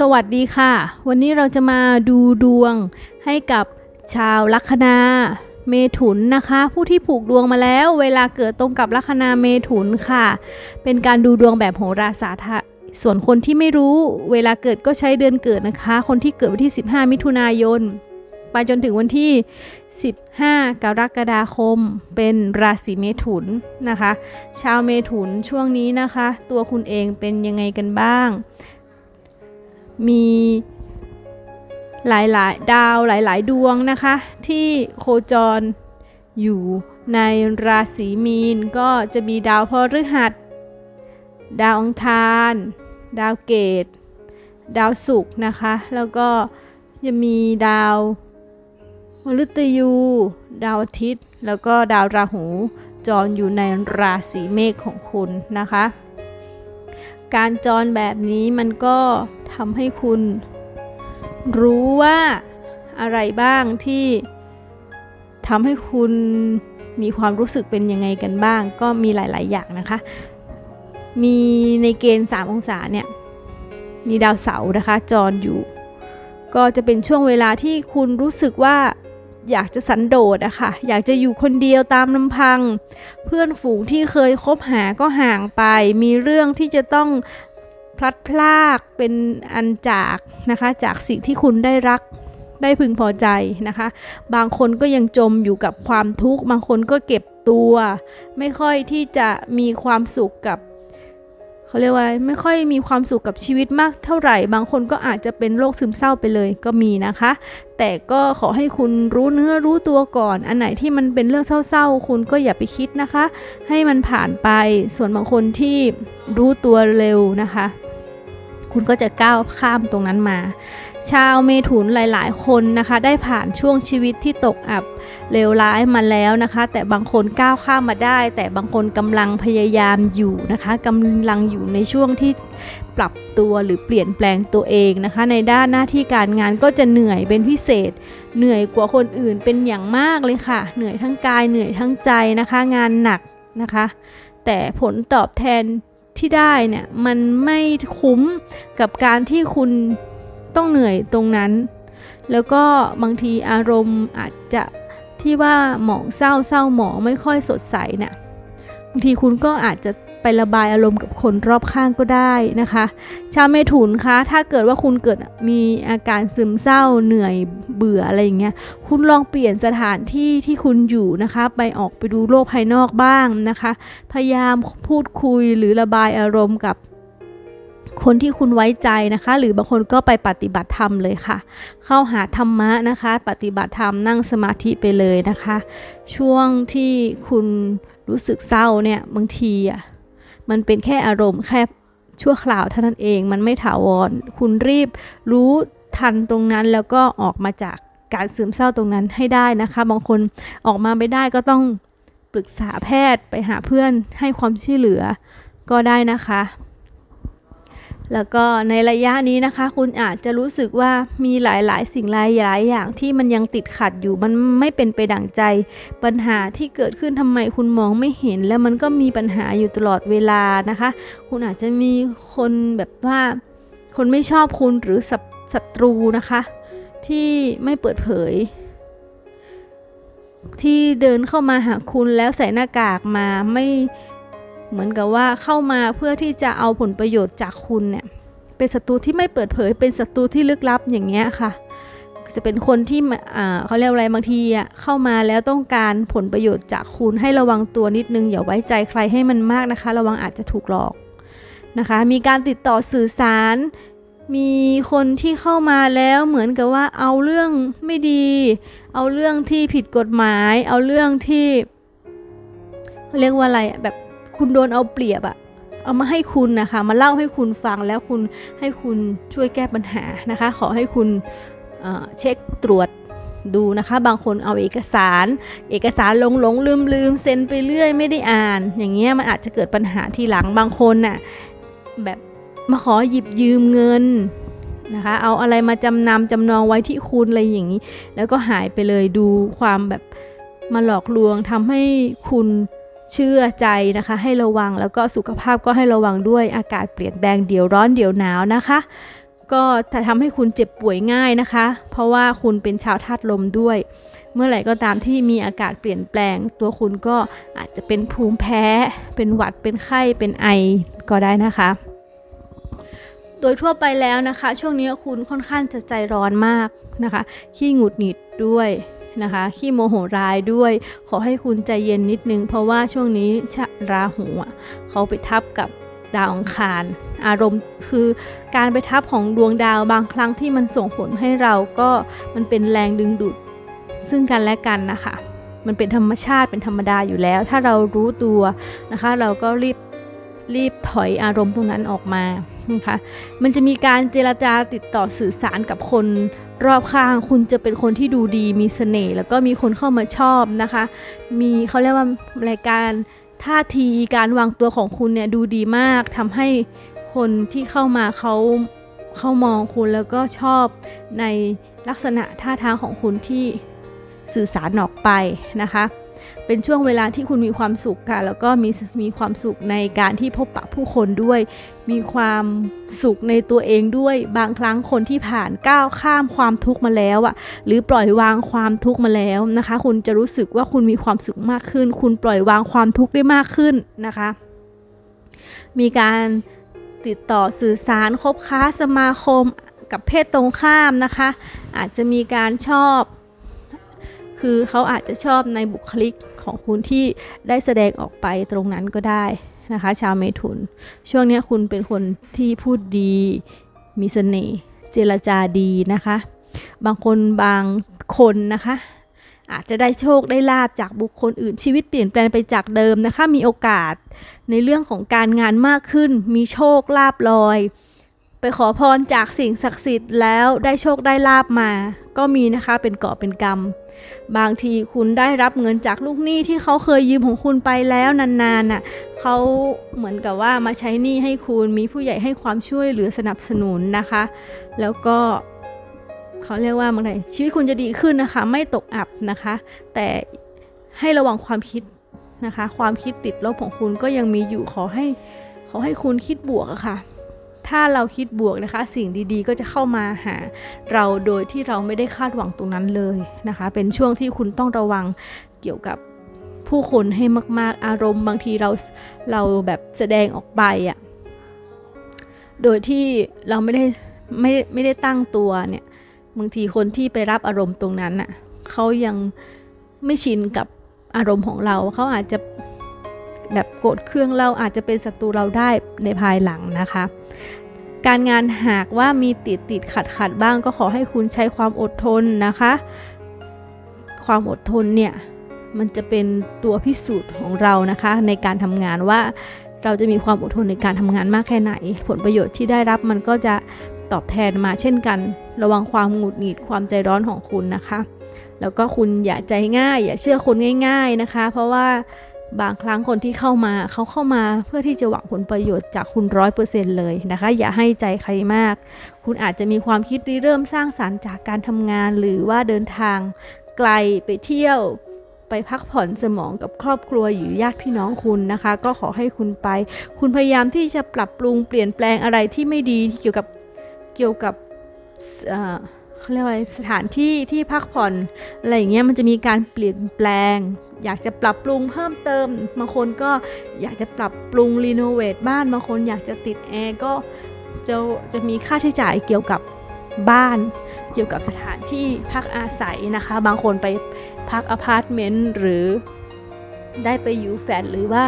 สวัสดีค่ะ วันนี้เราจะมาดูดวงให้กับชาวลัคนาเมถุนนะคะ ผู้ที่ผูกดวงมาแล้ว เวลาเกิดตรงกับลัคนาเมถุนค่ะ เป็นการดูดวงแบบโหราศาสตร์ส่วนคนที่ไม่รู้เวลาเกิดก็ใช้เดือนเกิดนะคะ คนที่เกิดวันที่ 15 มิถุนายน ไปจนถึงวันที่ 15 กรกฎาคม เป็นราศีเมถุนนะคะ ชาวเมถุนช่วงนี้นะคะ ตัวคุณเองเป็นยังไงกันบ้าง มีหลายๆ ดาวหลายๆ ดวงนะคะ ที่โคจรอยู่ในราศีมีนก็จะมีดาวพฤหัส ดาวอังคาร ดาวเกต ดาวศุกร์นะคะ แล้วก็จะมีดาวมฤตยู ดาวอาทิตย์ แล้วก็ดาวราหูจรอยู่ในราศีเมษของคุณนะคะ การจรแบบนี้มันก็ ทำให้คุณ รู้ว่าอะไรบ้างที่ทำให้คุณมีความรู้สึกเป็นยังไงกันบ้าง ก็มีหลาย ๆ อย่างนะคะ มีในเกณฑ์ 3 องศาเนี่ย มีดาวเสาร์นะคะ จรอยู่ ก็จะเป็นช่วงเวลาที่คุณรู้สึกว่าอยากจะสันโดษอะค่ะ อยากจะอยู่คนเดียวตามลำพัง เพื่อนฝูงที่เคยคบหาก็ห่างไป มีเรื่องที่จะต้อง พลัดพรากเป็นอันจากนะคะจากสิ่งที่คุณได้รักได้พึงพอใจนะคะ บางคนก็ยังจมอยู่กับความทุกข์ บางคนก็เก็บตัว ไม่ค่อยที่จะมีความสุขกับเขาเรียกว่าอะไรไม่ค่อยมีความสุขกับชีวิตมากเท่าไหร่ บางคนก็อาจจะเป็นโรคซึมเศร้าไปเลยก็มีนะคะ แต่ก็ขอให้คุณรู้เนื้อรู้ตัวก่อน อันไหนที่มันเป็นเรื่องเศร้าๆ คุณก็อย่าไปคิดนะคะ ให้มันผ่านไป ส่วนบางคนที่รู้ตัวเร็วนะคะ คุณก็จะก้าวข้ามตรงนั้นมา ชาวเมถุนหลาย ๆ คนนะคะ ได้ผ่านช่วงชีวิตที่ตกอับเลวร้ายมาแล้วนะคะ แต่บางคนก้าวข้ามมาได้ แต่บางคนกำลังพยายามอยู่นะคะกำลังอยู่ในช่วงที่ปรับตัวหรือเปลี่ยนแปลงตัวเองนะคะ ในด้านหน้าที่การงานก็จะเหนื่อยเป็นพิเศษ เหนื่อยกว่าคนอื่นเป็นอย่างมากเลยค่ะ เหนื่อยทั้งกายเหนื่อยทั้งใจนะคะ งานหนักนะคะ แต่ผลตอบแทน ที่ได้เนี่ยมันไม่คุ้มกับการที่คุณต้องเหนื่อยตรงนั้น แล้วก็บางทีอารมณ์อาจจะที่ว่าหมองเศร้าเศร้าหมองไม่ค่อยสดใสเนี่ยบางทีคุณก็อาจจะ ไประบายอารมณ์กับคนรอบข้างก็ได้นะคะ ชาวเมถุนคะ ถ้าเกิดว่าคุณเกิดมีอาการซึมเศร้าเหนื่อยเบื่ออะไรอย่างเงี้ย คุณลองเปลี่ยนสถานที่ที่คุณอยู่นะคะ ไปออกไปดูโลกภายนอกบ้างนะคะ พยายามพูดคุยหรือระบายอารมณ์กับคนที่คุณไว้ใจนะคะ หรือบางคนก็ไปปฏิบัติธรรมเลยค่ะ เข้าหาธรรมะนะคะ ปฏิบัติธรรมนั่งสมาธิไปเลยนะคะ ช่วงที่คุณรู้สึกเศร้าเนี่ยบางทีอะ มันเป็นแค่อารมณ์แค่ชั่วคราวเท่านั้นเอง มันไม่ถาวร คุณรีบรู้ทันตรงนั้นแล้วก็ออกมาจากการซึมเศร้าตรงนั้นให้ได้นะคะ บางคนออกมาไม่ได้ก็ต้องปรึกษาแพทย์ไปหาเพื่อนให้ความช่วยเหลือก็ได้นะคะ แล้วก็ในระยะนี้นะคะ คุณอาจจะรู้สึกว่ามีหลายๆ สิ่งหลายๆอย่างที่มันยังติดขัดอยู่มันไม่เป็นไปดั่งใจ ปัญหาที่เกิดขึ้นทำไมคุณมองไม่เห็น แล้วมันก็มีปัญหาอยู่ตลอดเวลานะคะ คุณอาจจะมีคนแบบว่า คนไม่ชอบคุณหรือศัศัตรูนะคะ ที่ไม่เปิดเผย ที่เดินเข้ามาหาคุณแล้วใส่หน้ากากมาไม่ เหมือนกับว่าเข้ามาเพื่อที่จะเอาผลประโยชน์จากคุณเนี่ยเป็นศัตรูที่ไม่เปิดเผย เป็นศัตรูที่ลึกลับอย่างเงี้ยค่ะ จะเป็นคนที่เขาเรียกอะไรบางทีอะเข้ามาแล้วต้องการผลประโยชน์จากคุณให้ระวังตัวนิดนึงอย่าไว้ใจใครให้มันมากนะคะ ระวังอาจจะถูกหลอกนะคะ มีการติดต่อสื่อสาร มีคนที่เข้ามาแล้วเหมือนกับว่าเอาเรื่องไม่ดี เอาเรื่องที่ผิดกฎหมาย เอาเรื่องที่เขาเรียกว่าอะไรแบบ คุณโดนเอาเปรียบอะเอามาให้คุณนะคะ มาเล่าให้คุณฟังแล้วคุณให้คุณช่วยแก้ปัญหานะคะ ขอให้คุณเเช็คตรวจดูนะคะ บางคนเอาเอกสาร เอกสารหลงหลงลืมลืมเซ็นไปเรื่อยไม่ได้อ่าน อย่างเงี้ยมันอาจจะเกิดปัญหาทีหลังบางคนน่ะแบบมาขอหยิบยืมเงินนะคะ เอาอะไรมาจำนำจำนองไว้ที่คุณอะไรอย่างนี้ แล้วก็หายไปเลยดูความแบบมาหลอกลวงทำให้คุณ เชื่อใจนะคะให้ระวังแล้วก็สุขภาพก็ให้ระวังด้วยอากาศเปลี่ยนแปลงเดี๋ยวร้อนเดี๋ยวหนาวนะคะ ก็จะทำให้คุณเจ็บป่วยง่ายนะคะ เพราะว่าคุณเป็นชาวธาตุลมด้วย เมื่อไหร่ก็ตามที่มีอากาศเปลี่ยนแปลง ตัวคุณก็อาจจะเป็นภูมิแพ้ เป็นหวัดเป็นไข้เป็นไอก็ได้นะคะ โดยทั่วไปแล้วนะคะ ช่วงนี้คุณค่อนข้างจะใจร้อนมากนะคะขี้หงุดหงิดด้วย นะคะขี้โมโหร้ายด้วย ขอให้คุณใจเย็นนิดนึง เพราะว่าช่วงนี้ชราหูอะเขาไปทับกับดาวอังคาร อารมณ์คือการไปทับของดวงดาวบางครั้งที่มันส่งผลให้เราก็มันเป็นแรงดึงดูดซึ่งกันและกันนะคะ มันเป็นธรรมชาติเป็นธรรมดาอยู่แล้ว ถ้าเรารู้ตัวนะคะ เราก็รีบรีบถอยอารมณ์ตรงนั้นออกมานะคะ มันจะมีการเจรจาติดต่อสื่อสารกับคน รอบข้างคุณจะเป็นคนที่ดูดีมีเสน่ห์แล้วก็มีคนเข้ามาชอบนะคะ มีเขาเรียกว่ารายการท่าทีการวางตัวของคุณเนี่ยดูดีมากทำให้คนที่เข้ามาเขาเข้ามองคุณแล้วก็ชอบในลักษณะท่าทางของคุณที่สื่อสารออกไปนะคะ เป็นช่วงเวลาที่คุณมีความสุขค่ะ แล้วก็มีมีความสุขในการที่พบปะผู้คนด้วย มีความสุขในตัวเองด้วย บางครั้งคนที่ผ่านก้าวข้ามความทุกข์มาแล้วอะหรือปล่อยวางความทุกข์มาแล้วนะคะ คุณจะรู้สึกว่าคุณมีความสุขมากขึ้น คุณปล่อยวางความทุกข์ได้มากขึ้นนะคะ มีการติดต่อสื่อสารคบค้าสมาคมกับเพศตรงข้ามนะคะ อาจจะมีการชอบ คือเขาอาจจะชอบในบุคลิกของคุณที่ได้แสดงออกไปตรงนั้นก็ได้นะคะ ชาวเมถุน ช่วงนี้คุณเป็นคนที่พูดดี มีเสน่ห์เจรจาดีนะคะ บางคนบางคนนะคะ อาจจะได้โชคได้ลาบจากบุคคลอื่นชีวิตเปลี่ยนแปลงไปจากเดิมนะคะ มีโอกาสในเรื่องของการงานมากขึ้น มีโชคลาบลอย ไปขอพรจากสิ่งศักดิ์สิทธิ์แล้วได้โชคได้ลาบมา ก็มีนะคะเป็นเกาะเป็นกรรม บางทีคุณได้รับเงินจากลูกหนี้ที่เขาเคยยืมของคุณไปแล้วนานๆน่ะเขาเหมือนกับว่ามาใช้หนี้ให้คุณมีผู้ใหญ่ให้ความช่วยเหลือสนับสนุนนะคะ แล้วก็เขาเรียกว่าอะไรชีวิตคุณจะดีขึ้นนะคะ ไม่ตกอับนะคะ แต่ให้ระวังความคิดนะคะ ความคิดติดลบของคุณก็ยังมีอยู่ขอให้ขอให้คุณคิดบวกอะค่ะ ถ้าเราคิดบวกนะคะ สิ่งดีๆ ก็จะเข้ามาหาเราโดยที่เราไม่ได้คาดหวังตรงนั้นเลยนะคะ เป็นช่วงที่คุณต้องระวังเกี่ยวกับผู้คนให้มาก ๆ อารมณ์บางทีเราเราแบบแสดงออกไปอะ่ะโดยที่เราไม่ได้ไม่ไม่ได้ตั้งตัวเนี่ยบางทีคนที่ไปรับอารมณ์ตรงนั้นอะเขายังไม่ชินกับอารมณ์ของเราเขาอาจจะ แบบโกรธเครื่องเราอาจจะเป็นศัตรูเราได้ในภายหลังนะคะ การงานหากว่ามีติดติดขัดขัดบ้างก็ขอให้คุณใช้ความอดทนนะคะ ความอดทนเนี่ยมันจะเป็นตัวพิสูจน์ของเรานะคะ ในการทำงานว่าเราจะมีความอดทนในการทำงานมากแค่ไหน ผลประโยชน์ที่ได้รับมันก็จะตอบแทนมาเช่นกัน ระวังความหงุดหงิดความใจร้อนของคุณนะคะ แล้วก็คุณอย่าใจง่าย อย่าเชื่อคนง่าย ๆนะคะ เพราะว่า บางครั้งคนที่เข้ามาเขาเข้ามาเพื่อที่จะหวังผลประโยชน์จากคุณร้อยเปอร์เซ็นต์เลยนะคะ อย่าให้ใจใครมาก คุณอาจจะมีความคิดริเริ่มสร้างสารรค์จากการทำงานหรือว่าเดินทางไกลไปเที่ยวไปพักผ่อนสมองกับครอบครัวหรือญาติพี่น้องคุณนะคะ ก็ขอให้คุณไป คุณพยายามที่จะปรับปรุงเปลี่ยนแปลงอะไรที่ไม่ดีเกี่ยวกับเกี่ยวกับเขาเรียกว่าอะไรสถานที่ที่พักผ่อนอะไรอย่างเงี้ยมันจะมีการเปลี่ยนแปลง อยากจะปรับปรุงเพิ่มเติมบางคนก็อยากจะปรับปรุงรีโนเวทบ้านบางคนอยากจะติดแอร์ก็จะจะมีค่าใช้จ่ายเกี่ยวกับบ้าน เกี่ยวกับสถานที่พักอาศัยนะคะ บางคนไปพักอพาร์ตเมนต์หรือได้ไปอยู่แฟลตหรือว่า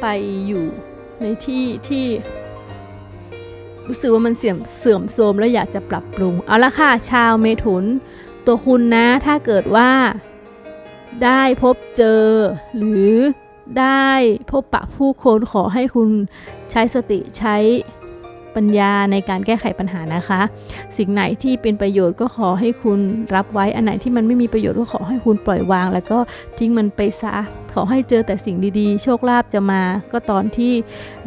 ไปอยู่ในที่ที่รู้สึกว่ามันเสื่อมเสื่อมโทรมแล้วอยากจะปรับปรุง เอาละค่ะ ชาวเมถุน ตัวคุณนะ ถ้าเกิดว่า ได้พบเจอ หรือได้พบปะผู้คนขอให้คุณใช้สติใช้ปัญญาในการแก้ไขปัญหานะคะ สิ่งไหนที่เป็นประโยชน์ก็ขอให้คุณรับไว้ อันไหนที่มันไม่มีประโยชน์ก็ขอให้คุณปล่อยวาง แล้วก็ทิ้งมันไปซะ ขอให้เจอแต่สิ่งดีๆ โชคลาภจะมาก็ตอนที่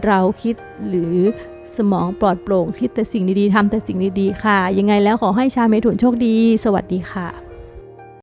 เราคิดหรือสมองปลอดโปร่งคิดแต่สิ่งดีๆทำแต่สิ่งดีๆค่ะ ยังไงแล้วขอให้ชาวเมถุนโชคดี สวัสดีค่ะ